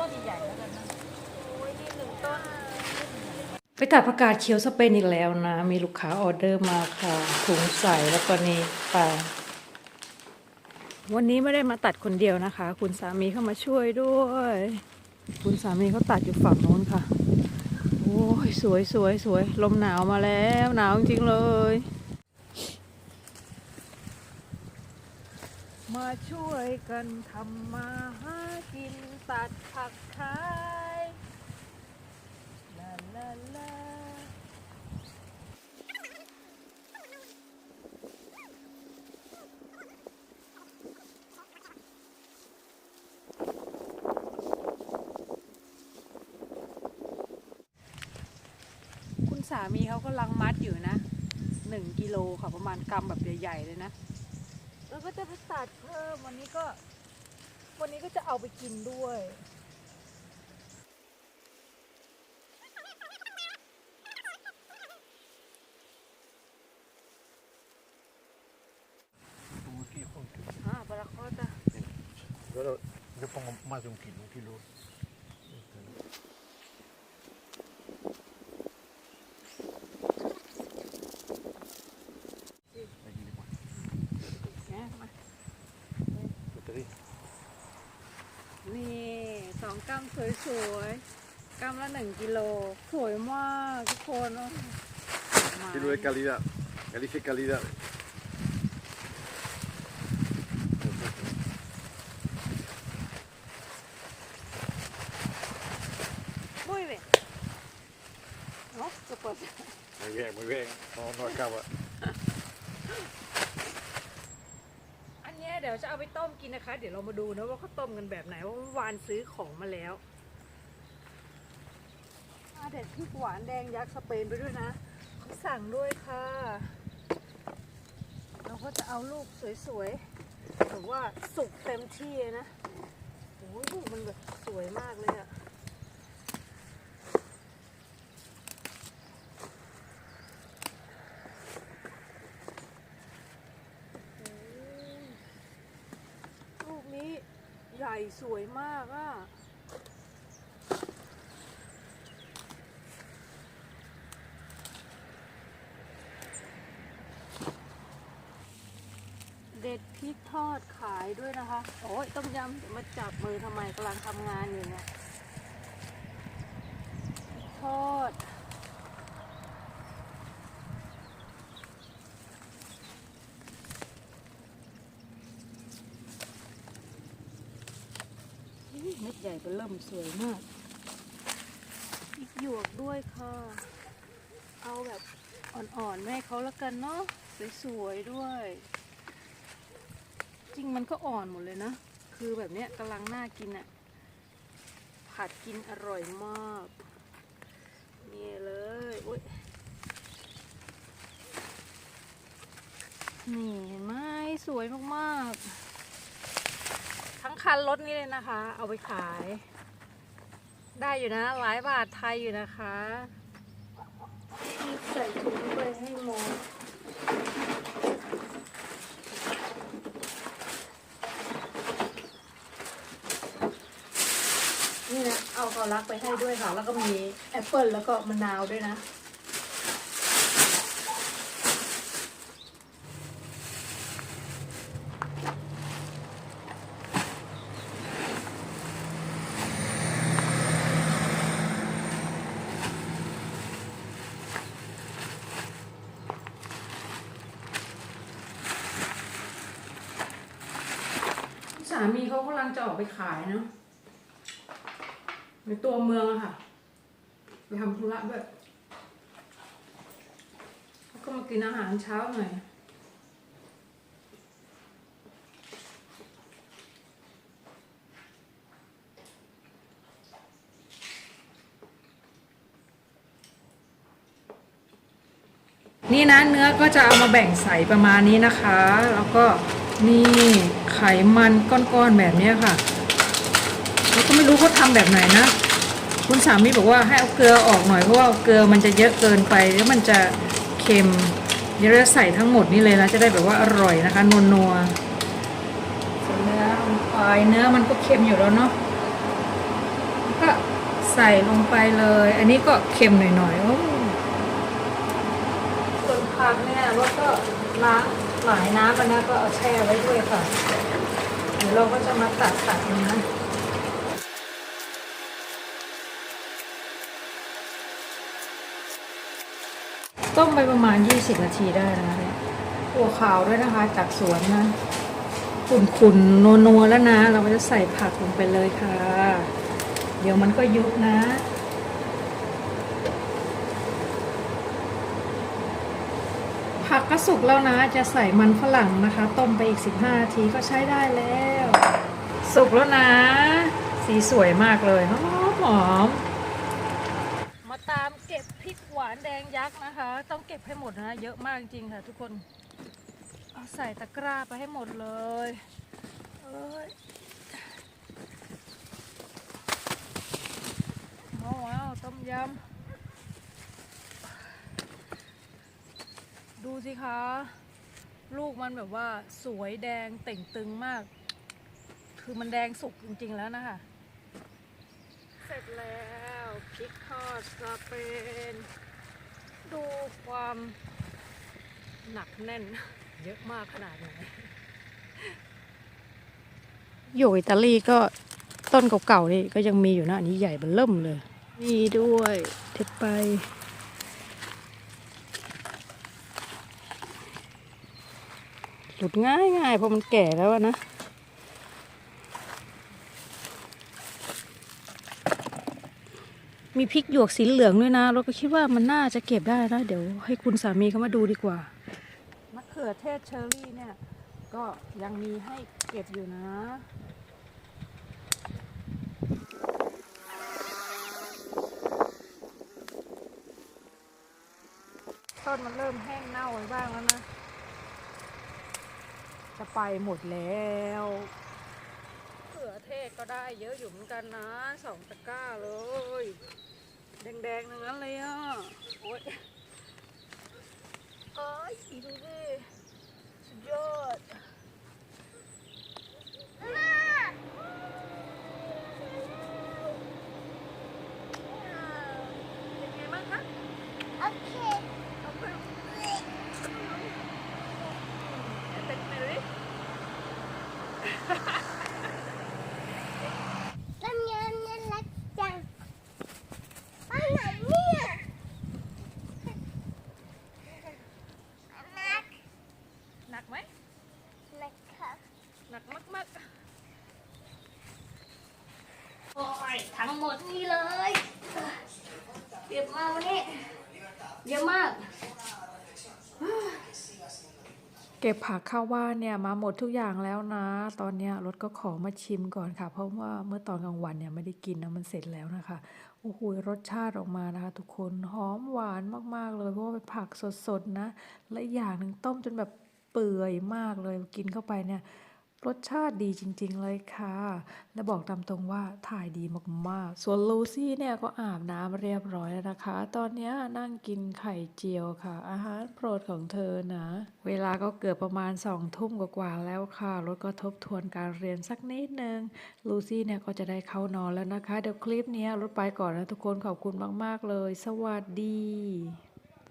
ต้นใหญ่ๆแล้วกันนะโอ้ยนี่หนึ่งต้นไปตัดผักกาดเขียวสเปนอีกแล้วนะ มีลูกค้าออเดอร์มาค่ะถุงใส่แล้วก็นี่ไปวันนี้ไม่ได้มาตัดคนเดียวนะคะ คุณสามีเข้ามาช่วยด้วย คุณสามีเขาตัดอยู่ฝั่งโน้นค่ะ โอ้ยสวยสวยสวยลมหนาวมาแล้ว หนาวจริงเลย มาช่วยกันทำมาหากินตัดผักขายลาลาลาคุณสามีเขากำลังมัดอยู่นะหนึ่งกิโลค่ะประมาณกำแบบใหญ่ๆเลยนะ แล้วก็จะไปตัดเพิ่มวันนี้ก็ วันนี้ก็จะเอาไปกินด้วย Como aquí, junto. อ่าปลาคอตะ Pero yo pongo más de un kilo, un kilo. Aquí le pongo. เนี่ยมา ¿Qué te di? นี่ สองกรัมสวยๆกรัมละหนึ่งกิโล สวยมากทุกคนโอ้ไม้ Kilo de calidad. Galicia calidad. Muy bien. ¿No? ¿Qué pasa? Muy bien, muy bien. No, no acaba. อัน เนี้ยเดี๋ยวจะเอาไปต้มกินนะคะ เดี๋ยวเรามาดูนะว่าเขาต้มกันแบบไหนว่าเมื่อวานซื้อของมาแล้วอาเด็ดพริกหวานแดงยักษ์สเปนไปด้วยนะเขาสั่งด้วยค่ะ เราก็จะเอาลูกสวยๆแบบว่าสุกเต็มที่เลยนะโอ้ยลูกมันแบบสวยมากเลยอะโอ้ยลูกนี้ใหญ่ สวยมากอะเด็ดพริกทอดขายด้วยนะคะ โอ้ยต้มยำมาจับมือทำไมกำลังทำงานอยู่เนี่ยพริกทอด อุ๊ยเม็ด ใหญ่เป็นเริ่มสวยมาก อีกหยวกด้วยค่ะ เอาแบบอ่อนๆแม่ให้เขาล้วกันเนาะสวยๆด้วย จริงมันก็อ่อนหมดเลยนะ คือแบบเนี้ยกำลังน่ากินอะผัดกินอร่อยมาก นี่เลยอุ้ยนี่เห็นไหมสวยมากๆ คันรถนี้เลยนะคะ เอาไปขาย ได้อยู่นะ หลายบาทไทยอยู่นะคะใส่ถุงไปให้หมดนี่นะ เอาเกาลักไปให้ด้วยค่ะ แล้วก็มีแอปเปิลแล้วก็มะนาวด้วยนะามีเขากำลังจะออกไปขายเนาะในตัวเมืองอะค่ะ ไปทำธุระแบบแล้วก็มากินอาหารเช้าหน่อยนี่นะเนื้อก็จะเอามาแบ่งใส่ประมาณนี้นะคะ แล้วก็ นี่ไขมันก้อนๆแบบนี้ค่ะแล้วก็ไม่รู้เขาทำแบบไหนนะ คุณสามีบอกว่าให้เอาเกลือออกหน่อยเพราะว่าเกลือมันจะเยอะเกินไปแล้วมันจะเค็มเดี๋ยวเราใส่ทั้งหมดนี่เลยนะจะได้แบบว่าอร่อยนะคะนัวนัวเนื้อลงไปเนื้อมันก็เค็มอยู่แล้วเนาะก็ใส่ลงไปเลย อันนี้ก็เค็มหน่อยๆส่วนผักเนี่ยรถก็ล้าง หลายน้ำไปนะก็เอาแช่ไว้ด้วยค่ะเดี๋ยวเราก็จะมาตัดตัดนะต้มไปประมาณ 20 นาทีได้นะเนี่ยหัวขาวด้วยนะคะจากสวนนะขุ่นๆนัวๆแล้วนะ เราก็จะใส่ผักลงไปเลยค่ะ เดี๋ยวมันก็ยุบนะ ผักก็สุกแล้วนะ จะใส่มันฝรั่งนะคะ ต้มไปอีก 15 นาทีก็ใช้ได้แล้ว สุกแล้วนะ สีสวยมากเลยหอมหอมมาตามเก็บพริกหวานแดงยักษ์นะคะ ต้องเก็บให้หมดนะ เยอะมากจริงค่ะ ทุกคนเอาใส่ตะกร้าไปให้หมดเลยเอ้ยว้าวว้าวต้มยำ สิคะ ลูกมันแบบว่าสวยแดงเต่งตึงมาก คือมันแดงสุกจริง ๆ แล้วนะคะ เสร็จแล้วพริกทอดจะเป็นดูความหนักแน่น เยอะมากขนาดไหน อยู่อิตาลีก็ต้นเก่าๆนี่ก็ยังมีอยู่นะอันนี้ใหญ่เบนเริ่มเลย มีด้วยเท็ดไป หลุดง่ายง่ายเพราะมันแก่แล้วนะมีพริกหยวกสีเหลืองด้วยนะ เราก็คิดว่ามันน่าจะเก็บได้นะเดี๋ยวให้คุณสามีเขามาดูดีกว่ามะเขือเทศเชอร์รี่เนี่ย ก็ยังมีให้เก็บอยู่นะต้นมันเริ่มแห้งเน่าไปบ้างแล้วนะ จะไปหมดแล้วเขือเทศก็ได้เยอะอยู่เหมือนกันนะสองตะกร้าเลย แดงๆทั้งนั้นเลยอะ โอ๊ยโอ้ยดูดิสุดยอดเป็นไงบ้างคะ โอเค เอาไปเป็นไงดิ น้ำเงินเงินรักจังไปไหนเนี่ยนัก หนักไหม นักค่ะ หนักมาก โอ้ย ทั้งหมดนี่เลยเก็บมาวันนี้เยอะมาก เก็บผักเข้าบ้านเนี่ยมาหมดทุกอย่างแล้วนะ ตอนนี้รถก็ขอมาชิมก่อนค่ะ เพราะว่าเมื่อตอนกลางวันเนี่ยไม่ได้กินนะมันเสร็จแล้วนะคะโอ้โหรสชาติออกมานะคะ ทุกคนหอมหวานมากๆเลยเพราะว่าเป็นผักสดๆนะ และอย่างหนึ่งต้มจนแบบเปื่อยมากเลยกินเข้าไปเนี่ย รสชาติดีจริงๆเลยค่ะ และบอกตามตรงว่าถ่ายดีมากๆ ส่วนลูซี่เนี่ยก็อาบน้ำเรียบร้อยแล้วนะคะ ตอนนี้นั่งกินไข่เจียวค่ะ อาหารโปรดของเธอนะ เวลาก็เกือบประมาณสองทุ่มกว่าๆแล้วค่ะ รถก็ทบทวนการเรียนสักนิดนึง ลูซี่เนี่ยก็จะได้เข้านอนแล้วนะคะ เดี๋ยวคลิปนี้รถไปก่อนนะทุกคนขอบคุณมากๆเลย สวัสดี